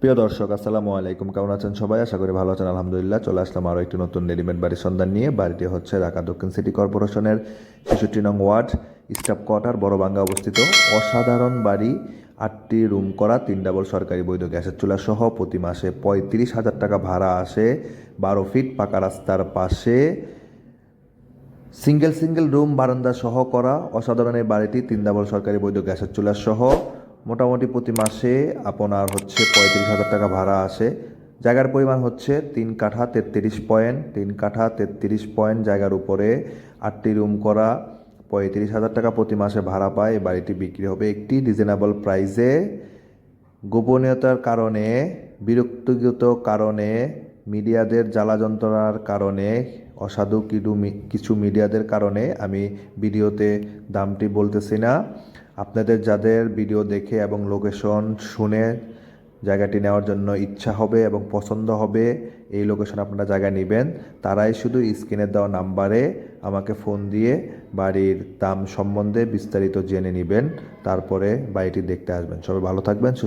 প্রিয় দর্শক, আসসালামু আলাইকুম। কেমন আছেন সবাই? আশা করি ভালো আছেন, আলহামদুলিল্লাহ। চলে আসলাম আরও একটি নতুন রেডিমেড বাড়ির সন্ধান নিয়ে। বাড়িটি হচ্ছে ঢাকা দক্ষিণ সিটি কর্পোরেশনের ছেষট্টি নং ওয়ার্ড, স্টাফ কোয়ার্টার বড়বাঙ্গা অবস্থিত। অসাধারণ বাড়ি, আটটি রুম করা, তিন ডাবল সরকারি বৈধ গ্যাসের চুলা সহ প্রতি মাসে পঁয়ত্রিশ হাজার টাকা ভাড়া আসে। বারো ফিট পাকা রাস্তার পাশে সিঙ্গেল সিঙ্গেল রুম বারান্দা সহ করা। অসাধারণ এই বাড়িটি, তিন ডাবল সরকারি বৈধ গ্যাসের চুলা সহ। মোটামুটি প্রতি মাসে আপনার হচ্ছে পঁয়ত্রিশ হাজার টাকা ভাড়া আসে জায়গার পরিমাণ হচ্ছে তিন কাঠা তেত্রিশ পয়েন্ট। তিন কাঠা তেত্রিশ পয়েন্ট জায়গার উপরে আটটি রুম করা পঁয়ত্রিশ হাজার টাকা প্রতি মাসে ভাড়া পায়। বাড়িটি বিক্রি হবে একটি রিজনেবল প্রাইসে গোপনীয়তার কারণে, বিরক্তিগত কারণে, মিডিয়াদের জ্বালা যন্ত্রণার কারণে, অসাধু কিছু মিডিয়াদের কারণে আমি ভিডিওতে দামটি বলতেছি না। আপনাদের যাদের ভিডিও দেখে এবং লোকেশন শুনে জায়গাটি নেওয়ার জন্য ইচ্ছা হবে এবং পছন্দ হবে, এই লোকেশন আপনারা জায়গা নেবেন। তারাই শুধু স্ক্রিনে দেওয়া নাম্বারে আমাকে ফোন দিয়ে বাড়ির দাম সম্বন্ধে বিস্তারিত জেনে নেবেন, তারপরে বাড়িটি দেখতে আসবেন। সবাই ভালো থাকবেন, সুস্থ